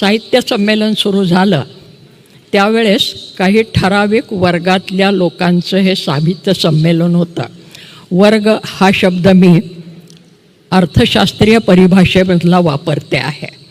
साहित्य संमेलन सुरू झालं. त्यावेळेस काही ठराविक वर्गातल्या लोकांचं हे साहित्य संमेलन होतं. वर्ग हा शब्द मी अर्थशास्त्रीय परिभाषेमधला वापरते आहे.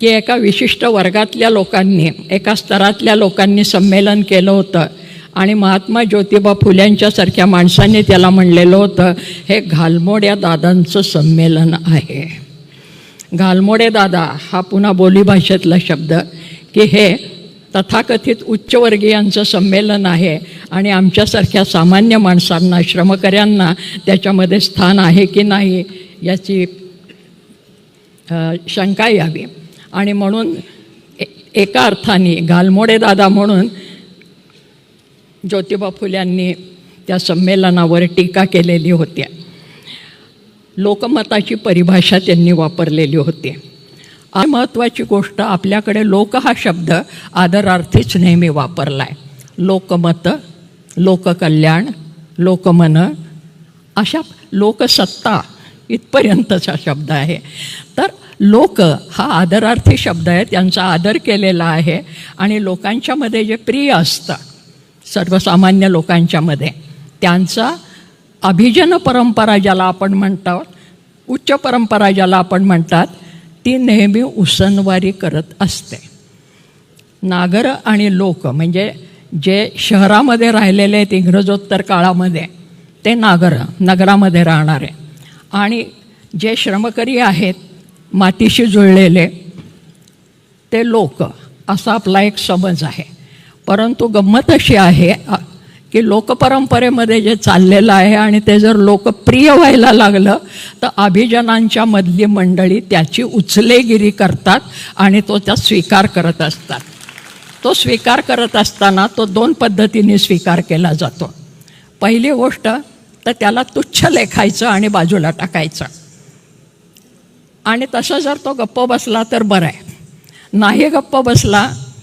की एका विशिष्ट वर्गातल्या लोकांनी एका स्तरातल्या लोकांनी संमेलन केलं होतं आणि महात्मा ज्योतिबा फुल्यांच्यासारख्या माणसांनी त्याला म्हणलेलं होतं हे घालमोड्या दादांचं संमेलन आहे. घालमोडे दादा हा पुन्हा बोलीभाषेतला शब्द. की हे तथाकथित उच्चवर्गीयांचं संमेलन आहे आणि आमच्यासारख्या सामान्य माणसांना श्रमकऱ्यांना त्याच्यामध्ये स्थान आहे की नाही याची शंका यावी. आणि म्हणून ए- एका अर्थाने घालमोडे दादा म्हणून ज्योतिबा फुल्यांनी त्या संमेलनावर टीका केलेली होती. लोकमताची परिभाषा त्यांनी वापरलेली होती. आणि महत्त्वाची गोष्ट आपल्याकडे लोक हा शब्द आदरार्थीच नेहमी वापरला आहे लोकमत लोककल्याण लोकमन अशा लोकसत्ता इथपर्यंतचा शब्द आहे. तर लोक हा आदरार्थी शब्द आहे त्यांचा आदर केलेला आहे आणि लोकांच्यामध्ये जे प्रिय असतं सर्वसामान्य लोकांच्यामध्ये त्यांचा अभिजन परंपरा ज्याला आपण म्हणतो उच्च परंपरा ज्याला आपण म्हणतात ती नेहमी उसनवारी करत असते. नागर आणि लोक म्हणजे जे शहरामध्ये राहिलेले आहेत इंग्रजोत्तर काळामध्ये ते नागर नगरामध्ये राहणारे. आणि जे श्रमकरी आहेत मातीशी जुळलेले ते लोक असा आपला एक समज आहे. परंतु गंमत अशी आहे की लोकपरंपरेमध्ये जे चाललेलं आहे आणि ते जर लोकप्रिय व्हायला लागलं तर अभिजनांच्या मधली मंडळी त्याची उचलेगिरी करतात आणि तो त्या स्वीकार करत असतात. तो स्वीकार करत असताना तो दोन पद्धतीने स्वीकार केला जातो. पहिली गोष्ट तर त्याला तुच्छ लेखायचं आणि बाजूला टाकायचं. आणि तसं जर तो गप्प बसला तर बरं आहे. नाही गप्प बसला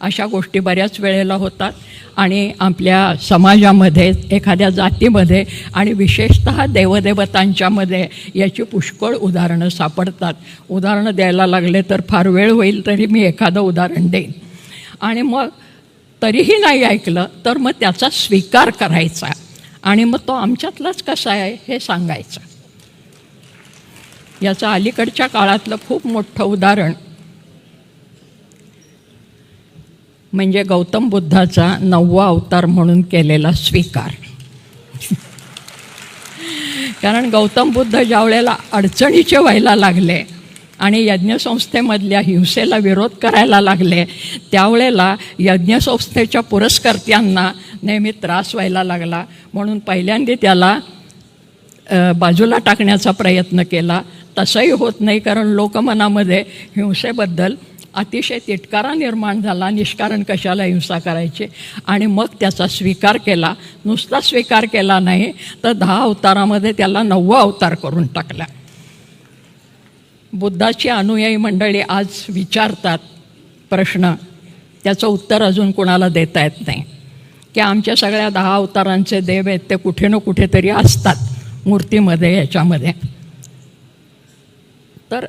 अशा गोष्टी बऱ्याच वेळेला होतात. आणि आपल्या समाजामध्ये एखाद्या जातीमध्ये आणि विशेषतः देवदेवतांच्यामध्ये याची पुष्कळ उदाहरणं सापडतात. उदाहरणं द्यायला लागले तर फार वेळ होईल तरी मी एखादं उदाहरण देईन. आणि मग तरीही नाही ऐकलं तर मग त्याचा स्वीकार करायचा. आणि मग तो आमच्यातलाच कसा आहे हे सांगायचं. याचं अलीकडच्या काळातलं खूप मोठं उदाहरण म्हणजे गौतम बुद्धाचा नववा अवतार म्हणून केलेला स्वीकार. कारण गौतम बुद्ध ज्या वेळेला अडचणीचे व्हायला लागले आणि यज्ञसंस्थेमधल्या हिंसेला विरोध करायला लागले त्यावेळेला यज्ञसंस्थेच्या पुरस्कर्त्यांना नेहमी त्रास व्हायला लागला. म्हणून पहिल्यांदा त्याला बाजूला टाकण्याचा प्रयत्न केला. तसंही होत नाही कारण लोकमनामध्ये हिंसेबद्दल अतिशय तिटकारा निर्माण झाला निष्कारण कशाला हिंसा करायची? आणि मग त्याचा स्वीकार केला. नुसता स्वीकार केला नाही तर दहा अवतारामध्ये त्याला नववा अवतार करून टाकला. बुद्धाची अनुयायी मंडळी आज विचारतात प्रश्न. त्याचं उत्तर अजून कोणाला देता येत नाही. की आमच्या सगळ्या दहा अवतारांचे देव आहेत ते कुठे ना कुठेतरी असतात मूर्तीमध्ये याच्यामध्ये. तर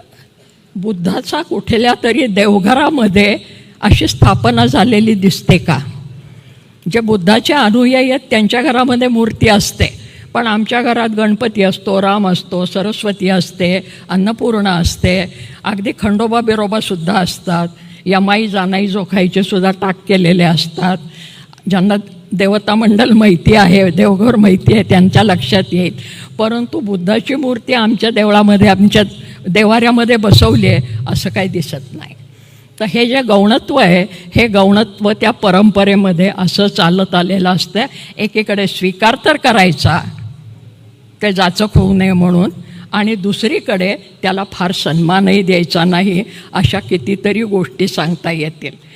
बुद्धाचा कुठल्या तरी देवघरामध्ये अशी स्थापना झालेली दिसते का? जे बुद्धाचे अनुयायी आहेत त्यांच्या घरामध्ये मूर्ती असते. पण आमच्या घरात गणपती असतो राम असतो सरस्वती असते अन्नपूर्णा असते. अगदी खंडोबा बिरोबासुद्धा असतात. यमाई जानाई जोखाईचे सुद्धा टाक केलेले असतात. ज्यांना देवता मंडल माहिती आहे देवघर माहिती आहे त्यांच्या लक्षात येईल. परंतु बुद्धाची मूर्ती आमच्या देवळामध्ये आमच्या देवाऱ्यामध्ये बसवली आहे असं काही दिसत नाही. तर हे जे गौणत्व आहे हे गौणत्व त्या परंपरेमध्ये असं चालत आलेलं असतं. एकीकडे स्वीकार तर करायचा ते जाचक होऊ नये म्हणून आणि दुसरीकडे त्याला फार सन्मानही द्यायचा नाही अशा कितीतरी गोष्टी सांगता येतील.